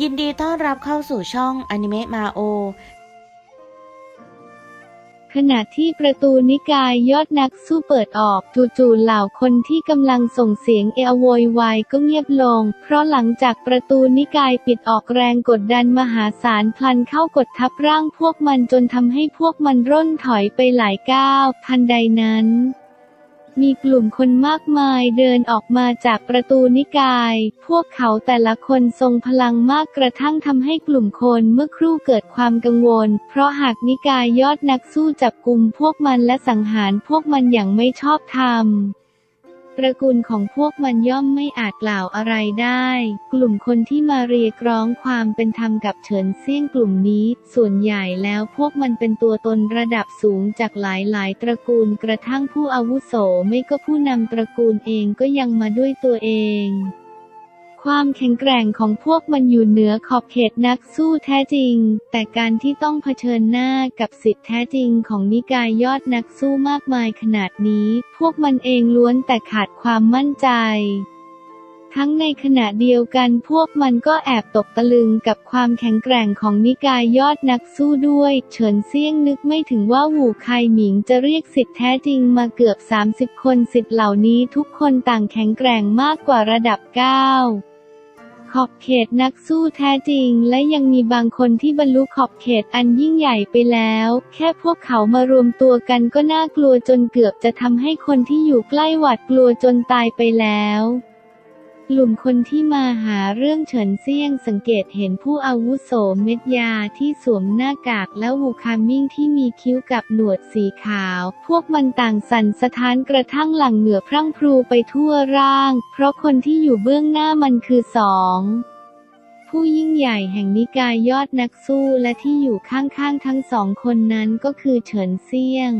ยินดีต้อนรับเข้าสู่ช่องอนิเมะมาโอ ขณะที่ประตูนิกายยอดนักสู้เปิดออก จู่ๆเหล่าคนที่กำลังส่งเสียงเอโวยวายก็เงียบลง เพราะหลังจากประตูนิกายปิดออกแรงกดดันมหาศาลพลันเข้ากดทับร่างพวกมันจนทำให้พวกมันร่นถอยไปหลายก้าว ทันใดนั้น มีกลุ่มคนมากมายเดินออกมาจากประตูนิกาย พวกเขาแต่ละคนทรงพลังมากกระทั่งทำให้กลุ่มคนเมื่อครู่เกิดความกังวล เพราะหากนิกายยอดนักสู้จับกลุ่มพวกมันและสังหารพวกมันอย่างไม่ชอบธรรม ตระกูลของพวกมันย่อมไม่อาจกล่าวอะไรได้ กลุ่มคนที่มาเรียกร้องความเป็นธรรมกับเฉินเซี่ยงกลุ่มนี้ ส่วนใหญ่แล้วพวกมันเป็นตัวตนระดับสูงจากหลายๆตระกูลกระทั่งผู้อาวุโสไม่ก็ผู้นำตระกูลเองก็ยังมาด้วยตัวเอง ความแข็งแกร่งของพวกมันอยู่เหนือขอบเขตนักสู้แท้จริง แต่การที่ต้องเผชิญหน้ากับสิทธิแท้จริงของนิกายยอดนักสู้มากมายขนาดนี้ พวกมันเองล้วนแต่ขาดความมั่นใจทั้งในขณะเดียวกันพวกมันก็แอบตกตะลึงกับความแข็งแกร่งของนิกายยอดนักสู้ด้วย เฉินเซี่ยงนึกไม่ถึงว่าหูไคหมิงจะเรียกสิทธิแท้จริงมาเกือบ 30 คนสิทธิ์เหล่านี้ทุกคนต่างแข็งแกร่งมากกว่าระดับ 9 ขอบเขตนักสู้แท้จริง และยังมีบางคนที่บรรลุขอบเขตอันยิ่งใหญ่ไปแล้ว แค่พวกเขามารวมตัวกันก็น่ากลัวจนเกือบจะทำให้คนที่อยู่ใกล้หวาดกลัวจนตายไปแล้ว กลุ่มคนที่มาหาเรื่องเฉินเซี่ยงสังเกตเห็นผู้อาวุโสเม็ดยาที่สวมหน้ากากและวูคามิ่งที่มีคิ้วกับหนวดสีขาว พวกมันต่างสั่นสะท้านกระทั่งหลังเหงื่อพรั่งพรูไปทั่วร่าง เพราะคนที่อยู่เบื้องหน้ามันคือสองผู้ยิ่งใหญ่แห่งนิกายยอดนักสู้และที่อยู่ข้างๆทั้งสองคนนั้นก็คือเฉินเซี่ยง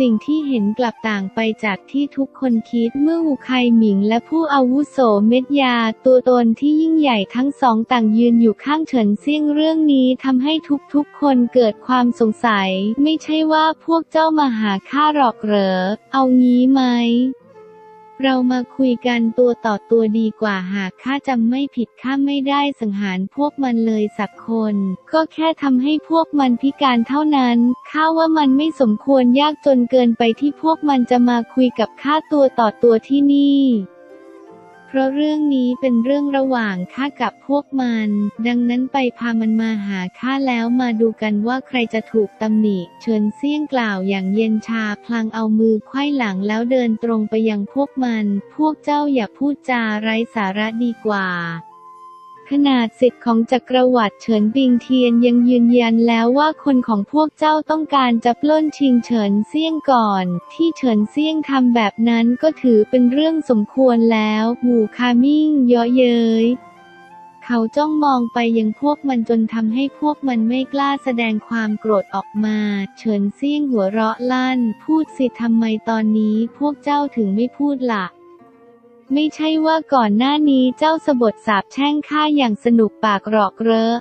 สิ่งที่เห็นกลับต่างไปจากที่ทุกคนคิดเมื่อหูไคหมิงและผู้อาวุโสเม็ดยา ตัวตนที่ยิ่งใหญ่ทั้งสองต่างยืนอยู่ข้างเฉินเซี่ยงเรื่องนี้ทำให้ทุกๆคนเกิดความสงสัย ไม่ใช่ว่าพวกเจ้ามาหาข้าหรอกเหรอ เอางี้ไหม เรามาคุยกันตัวต่อตัวดีกว่าหากข้าจำไม่ผิดข้าไม่ได้สังหารพวกมันเลยสักคน ก็แค่ทำให้พวกมันพิการเท่านั้นข้าว่ามันไม่สมควรยากจนเกินไปที่พวกมันจะมาคุยกับข้าตัวต่อตัวที่นี่ เพราะเรื่องนี้เป็นเรื่องระหว่างข้ากับพวกมัน ดังนั้นไปพามันมาหาข้าแล้วมาดูกันว่าใครจะถูกตำหนิเฉินเซี่ยงกล่าวอย่างเย็นชาพลางเอามือไขว้หลังแล้วเดินตรงไปยังพวกมัน พวกเจ้าอย่าพูดจาไร้สาระดีกว่า ขนาดสิทธิ์ของจักรวรรดิเฉินปิงเทียนยังยืนยันแล้วว่าคนของพวกเจ้าต้องการจะปล้นชิงเฉินเซี่ยงก่อน ที่เฉินเซี่ยงทำแบบนั้นก็ถือเป็นเรื่องสมควรแล้วหูคามิ่งเยาะเย้ยเขาจ้องมองไปยังพวกมันจนทำให้พวกมันไม่กล้าแสดงความโกรธออกมา เฉินเซี่ยงหัวเราะลั่น พูดสิทำไมตอนนี้พวกเจ้าถึงไม่พูดล่ะ ไม่ใช่ว่าก่อนหน้านี้เจ้าสบทสาบแช่งข้าอย่างสนุกปากหรอกเรอ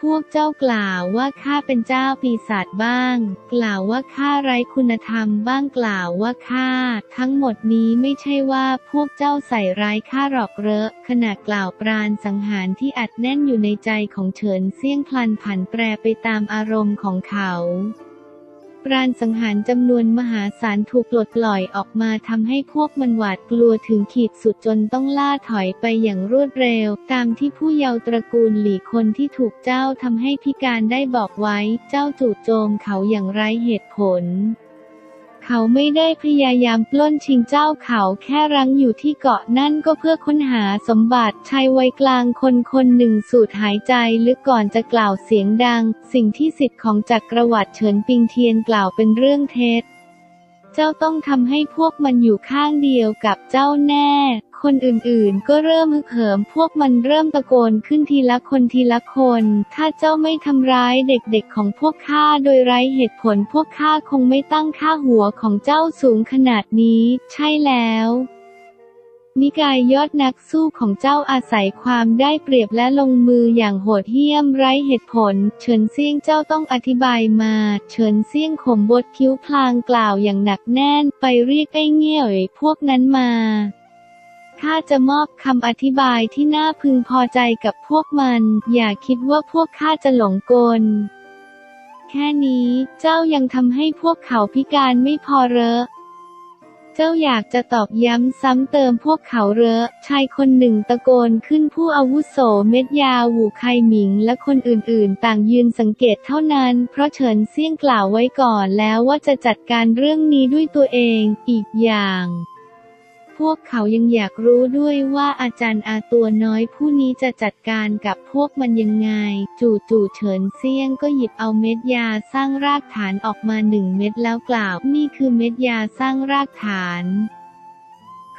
พวกเจ้ากล่าวว่าข้าเป็นเจ้าปีศาจบ้าง กล่าวว่าข้าไร้คุณธรรมบ้างกล่าวว่าข้าทั้งหมดนี้ไม่ใช่ว่าพวกเจ้าใส่ร้ายข้าหรอกเรอขณะกล่าวปราณสังหารที่อัดแน่นอยู่ในใจของเฉินเซี่ยงพลันผันแปรไปตามอารมณ์ของเขา ปราณสังหารจำนวนมหาศาลถูกปลดปล่อยออกมาทำให้พวกมันหวาดกลัวถึงขีดสุดจนต้องล่าถอยไปอย่างรวดเร็ว ตามที่ผู้เยาว์ตระกูลหลี่คนที่ถูกเจ้าทำให้พิการได้บอกไว้ เจ้าจู่โจมเขาอย่างไร้เหตุผล เขาไม่ได้พยายามปล้นชิงเจ้าเขาแค่รั้งอยู่ที่เกาะนั่นก็เพื่อค้นหาสมบัติชายวัยกลางคนคนหนึ่งสูดหายใจลึกก่อนจะกล่าวเสียงดัง สิ่งที่สิทธิ์ของจักรวรรดิเฉินปิงเทียนกล่าวเป็นเรื่องเท็จ เจ้าต้องทำให้พวกมันอยู่ข้างเดียวกับเจ้าแน่ คนอื่นๆ ก็เริ่มฮึกเหิมพวกมันเริ่มตะโกนขึ้นทีละคนทีละคน ถ้าเจ้าไม่ทำร้ายเด็กๆของพวกข้าโดยไร้เหตุผลพวกข้าคงไม่ตั้งค่าหัวของเจ้าสูงขนาดนี้ ใช่แล้วนิกายยอดนักสู้ของเจ้าอาศัยความได้เปรียบและลงมืออย่างโหดเหี้ยมไร้เหตุผล เฉินเซียงเจ้าต้องอธิบายมา เฉินเซียงขมบทคิ้วพลางกล่าวอย่างหนักแน่น ไปเรียกไอ้เงี้ยวพวกนั้นมา ข้าจะมอบคำอธิบายที่น่าพึงพอใจกับพวกมัน อย่าคิดว่าพวกข้าจะหลงกล แค่นี้เจ้ายังทำให้พวกเขาพิการไม่พอเรอเจ้าอยากจะตอกย้ำซ้ำเติมพวกเขาเรอชายคนหนึ่งตะโกนขึ้นผู้อาวุโสเม็ดยาหูไคหมิงและคนอื่นๆ ต่างยืนสังเกตเท่านั้น เพราะเฉินเซี่ยงกล่าวไว้ก่อนแล้วว่าจะจัดการเรื่องนี้ด้วยตัวเองอีกอย่าง วกเขายังอยากรู้ด้วยว่าอาจารย์อาตัวน้อยผู้นี้จะจัดการกับพวกมันยังไง จู่ๆเฉินเซียงก็หยิบเอาเม็ดยาสร้างรากฐานออกมาหนึ่งเม็ดแล้วกล่าว นี่คือเม็ดยาสร้างรากฐาน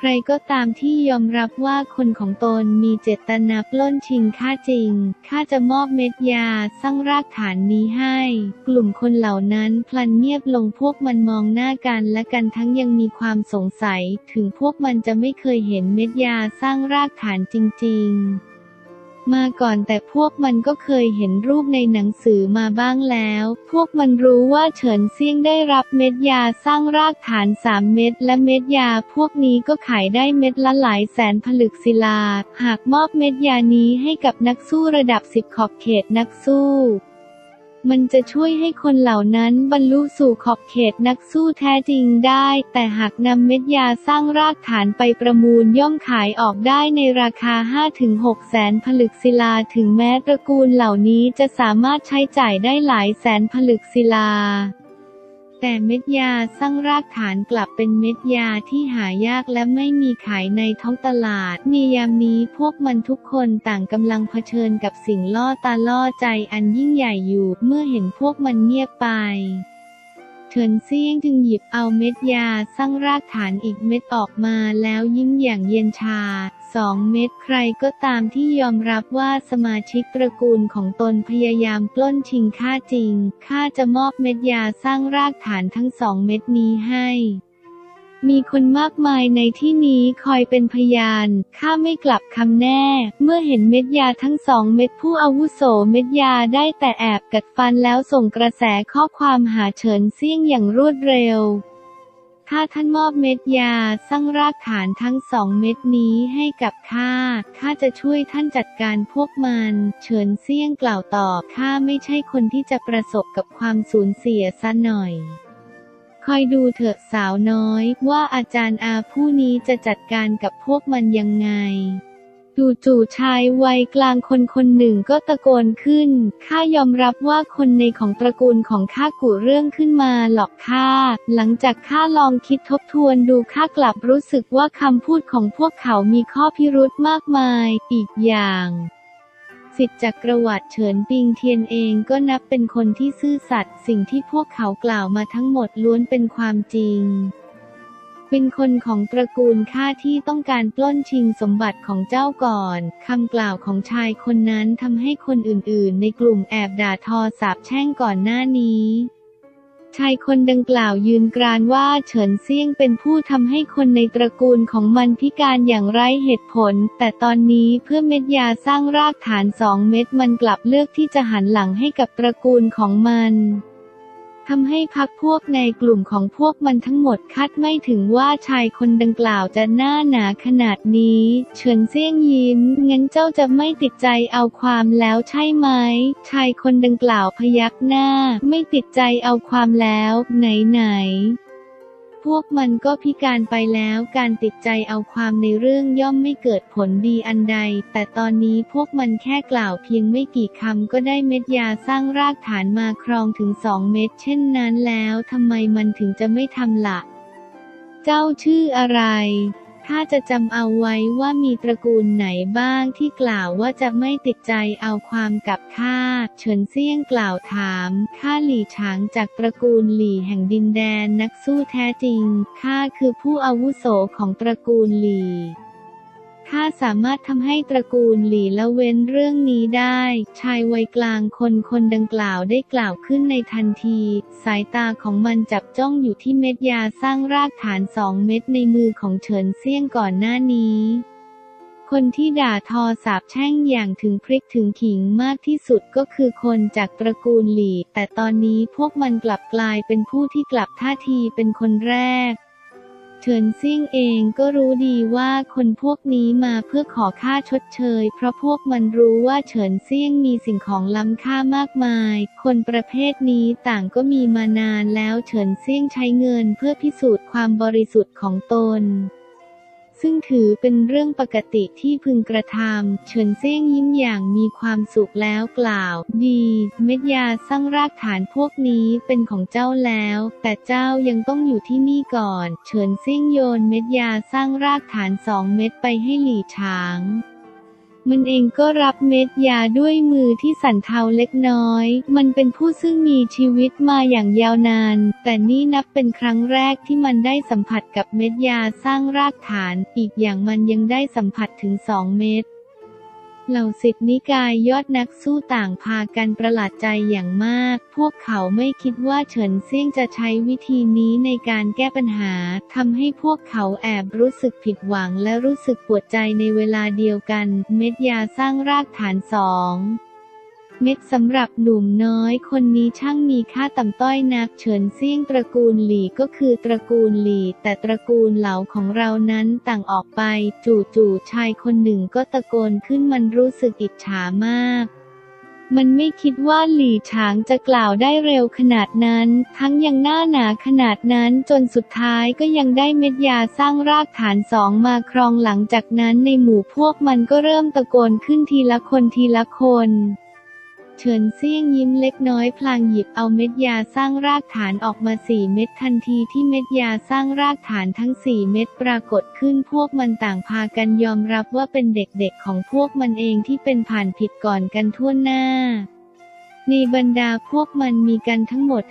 รก็ตามที่ยอมรับว่าคนของตนมีเจตนาปล้นชิงค่าจริง ข้าจะมอบเม็ดยาสร้างรากฐานนี้ให้ กลุ่มคนเหล่านั้นพลันเงียบลงพวกมันมองหน้ากันและกันทั้งยังมีความสงสัย ถึงพวกมันจะไม่เคยเห็นเม็ดยาสร้างรากฐานจริง ๆ มาก่อนแต่พวกมันก็เคยเห็นรูปในหนังสือมาบ้างแล้ว พวกมันรู้ว่าเฉินเซี่ยงได้รับเม็ดยาสร้างรากฐานสามเม็ดและเม็ดยาพวกนี้ก็ขายได้เม็ดละหลายแสนผลึกศิลา หากมอบเม็ดยานี้ให้กับนักสู้ระดับสิบขอบเขตนักสู้ มันจะช่วยให้คนเหล่านั้นบรรลุสู่ขอบเขตนักสู้แท้จริงได้ แต่หากนำเม็ดยาสร้างรากฐานไปประมูลย่อมขายออกได้ในราคา 5-6 แสนผลึกศิลาถึงแม้ตระกูลเหล่านี้จะสามารถใช้จ่ายได้หลายแสนผลึกศิลา แต่เม็ดยาสร้างรากฐานกลับเป็นเม็ดยาที่หายากและไม่มีขายในท้องตลาดในยามนี้พวกมันทุกคนต่างกำลังเผชิญกับสิ่งล่อตาล่อใจอันยิ่งใหญ่อยู่ เมื่อเห็นพวกมันเงียบไปเฉินเซี่ยงจึงหยิบเอาเม็ดยาสร้างรากฐานอีกเม็ดออกมาแล้วยิ้มอย่างเย็นชา สองเม็ดใครก็ตามที่ยอมรับว่าสมาชิกตระกูลของตนพยายามปล้นชิงค่าจริง ข้าจะมอบเม็ดยาสร้างรากฐานทั้งสองเม็ดนี้ให้ มีคนมากมายในที่นี้คอยเป็นพยาน ข้าไม่กลับคำแน่ เมื่อเห็นเม็ดยาทั้งสองเม็ดผู้อาวุโสเม็ดยาได้แต่แอบกัดฟันแล้วส่งกระแสข้อความหาเฉินเซี่ยงอย่างรวดเร็ว ถ้าท่านมอบเม็ดยาสร้างรากฐานทั้งสองเม็ดนี้ให้กับข้า ข้าจะช่วยท่านจัดการพวกมัน เฉินเซี่ยงกล่าวต่อ ข้าไม่ใช่คนที่จะประสบกับความสูญเสียซะหน่อย คอยดูเถอะสาวน้อยว่าอาจารย์อาผู้นี้จะจัดการกับพวกมันยังไง จู่ๆชายวัยกลางคนคนหนึ่งก็ตะโกนขึ้น ข้ายอมรับว่าคนในของตระกูลของข้ากุเรื่องขึ้นมาหลอกข้า หลังจากข้าลองคิดทบทวนดูข้ากลับรู้สึกว่าคำพูดของพวกเขามีข้อพิรุธมากมาย อีกอย่างสิทธิจักรวรรดิเฉินปิงเทียนเองก็นับเป็นคนที่ซื่อสัตย์สิ่งที่พวกเขากล่าวมาทั้งหมดล้วนเป็นความจริง เป็นคนของตระกูลข้าที่ต้องการปล้นชิงสมบัติของเจ้าก่อน คำกล่าวของชายคนนั้นทำให้คนอื่นๆ ในกลุ่มแอบด่าทอสาบแช่งก่อนหน้านี้ชายคนดังกล่าวยืนกรานว่าเฉินเซี่ยงเป็นผู้ทำให้คนในตระกูลของมันพิการอย่างไร้เหตุผล แต่ตอนนี้เพื่อเม็ดยาสร้างรากฐานสองเม็ดมันกลับเลือกที่จะหันหลังให้กับตระกูลของมัน ทำให้พักพวกในกลุ่มของพวกมันทั้งหมดคาดไม่ถึงว่าชายคนดังกล่าวจะหน้าหนาขนาดนี้ เฉินเซี่ยงยิ้ม งั้นเจ้าจะไม่ติดใจเอาความแล้วใช่ไหม ชายคนดังกล่าวพยักหน้า ไม่ติดใจเอาความแล้ว ไหนไหน พวกมันก็พิการไปแล้วการติดใจเอาความในเรื่องย่อมไม่เกิดผลดีอันใด แต่ตอนนี้พวกมันแค่กล่าวเพียงไม่กี่คำก็ได้เม็ดยาสร้างรากฐานมาครองถึงสองเม็ดเช่นนั้นแล้วทำไมมันถึงจะไม่ทำละ่ะ เจ้าชื่ออะไร ถ้าจะจำเอาไว้ว่ามีตระกูลไหนบ้างที่กล่าวว่าจะไม่ติดใจเอาความกับข้า เฉินเซี่ยงกล่าวถาม ข้าหลี่ฉางจากตระกูลหลี่แห่งดินแดนนักสู้แท้จริง ข้าคือผู้อาวุโสของตระกูลหลี่ ข้าสามารถทำให้ตระกูลหลี่ละเว้นเรื่องนี้ได้ ชายวัยกลางคนคนดังกล่าวได้กล่าวขึ้นในทันที สายตาของมันจับจ้องอยู่ที่เม็ดยาสร้างรากฐานสองเม็ดในมือของเฉินเซี่ยงก่อนหน้านี้คนที่ด่าทอสาบแช่งอย่างถึงพริกถึงขิงมากที่สุดก็คือคนจากตระกูลหลี่ แต่ตอนนี้พวกมันกลับกลายเป็นผู้ที่กลับท่าทีเป็นคนแรก เฉินเซี่ยงเองก็รู้ดีว่าคนพวกนี้มาเพื่อขอค่าชดเชย เพราะพวกมันรู้ว่าเฉินเซี่ยงมีสิ่งของล้ำค่ามากมาย คนประเภทนี้ต่างก็มีมานานแล้วเฉินเซี่ยงใช้เงินเพื่อพิสูจน์ความบริสุทธิ์ของตน ซึ่งถือเป็นเรื่องปกติที่พึงกระทำ เฉินเซี่ยงยิ้มอย่างมีความสุขแล้วกล่าว ดี เม็ดยาสร้างรากฐานพวกนี้เป็นของเจ้าแล้ว แต่เจ้ายังต้องอยู่ที่นี่ก่อน เฉินเซี่ยงโยนเม็ดยาสร้างรากฐานสองเม็ดไปให้หลี่ช้าง มันเองก็รับเม็ดยาด้วยมือที่สั่นเทาเล็กน้อย มันเป็นผู้ซึ่งมีชีวิตมาอย่างยาวนาน แต่นี่นับเป็นครั้งแรกที่มันได้สัมผัสกับเม็ดยาสร้างรากฐาน อีกอย่างมันยังได้สัมผัสถึงสองเม็ด เหล่าสิทธินิกายยอดนักสู้ต่างพากันประหลาดใจอย่างมาก พวกเขาไม่คิดว่าเฉินเซี่ยงจะใช้วิธีนี้ในการแก้ปัญหาทำให้พวกเขาแอบรู้สึกผิดหวังและรู้สึกปวดใจในเวลาเดียวกัน เม็ดยาสร้างรากฐานสอง เม็ดสำหรับหนุ่มน้อยคนนี้ช่างมีค่าต่ำต้อยนักเฉินเซี่ยงตระกูลหลี่ก็คือตระกูลหลี่แต่ตระกูลเหลาของเรานั้นต่างออกไป จู่ๆชายคนหนึ่งก็ตะโกนขึ้นมันรู้สึกอิจฉามากมันไม่คิดว่าหลี่ฉางจะกล่าวได้เร็วขนาดนั้น ทั้งยังหน้าหนาขนาดนั้นจนสุดท้ายก็ยังได้เม็ดยาสร้างรากฐานสองมาครองหลังจากนั้นในหมู่พวกมันก็เริ่มตะโกนขึ้นทีละคนทีละคน เฉินเซี่ยงยิ้มเล็กน้อยพลางหยิบเอาเม็ดยาสร้างรากฐานออกมาสี่เม็ดทันทีที่เม็ดยาสร้างรากฐานทั้งสี่เม็ดปรากฏขึ้นพวกมันต่างพากันยอมรับว่าเป็นเด็กๆของพวกมันเองที่เป็นผ่านผิดก่อนกันทั่วหน้า ในบรรดาพวกมันมีกันทั้งหมด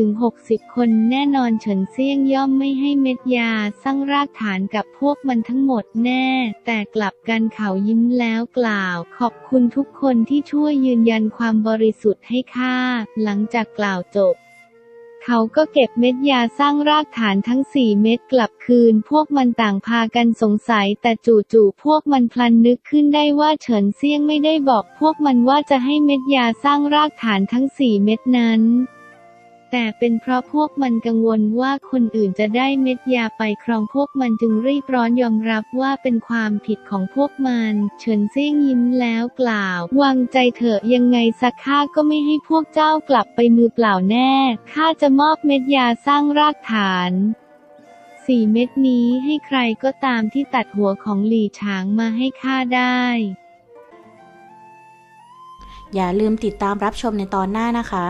50-60 คนแน่นอนเฉินเซี่ยงย่อมไม่ให้เม็ดยาสร้างรากฐานกับพวกมันทั้งหมดแน่ แต่กลับกันเขายิ้มแล้วกล่าว ขอบคุณทุกคนที่ช่วยยืนยันความบริสุทธิ์ให้ข้าหลังจากกล่าวจบ เขาก็เก็บเม็ดยาสร้างรากฐานทั้งสี่เม็ดกลับคืน พวกมันต่างพากันสงสัย แต่จู่ๆพวกมันพลันนึกขึ้นได้ว่าเฉินเซียงไม่ได้บอก พวกมันว่าจะให้เม็ดยาสร้างรากฐานทั้งสี่เม็ดนั้น แต่เป็นเพราะพวกมันกังวลว่าคนอื่นจะได้เม็ดยาไปครองพวกมันจึงรีบร้อนยอมรับว่าเป็นความผิดของพวกมัน เฉินเซี่ยงยิ้มแล้วกล่าว วางใจเถอะยังไงสักข้าก็ไม่ให้พวกเจ้ากลับไปมือเปล่าแน่ ข้าจะมอบเม็ดยาสร้างรากฐานสี่เม็ดนี้ให้ใครก็ตามที่ตัดหัวของหลี่ฉางมาให้ข้าได้ อย่าลืมติดตามรับชมในตอนหน้านะคะ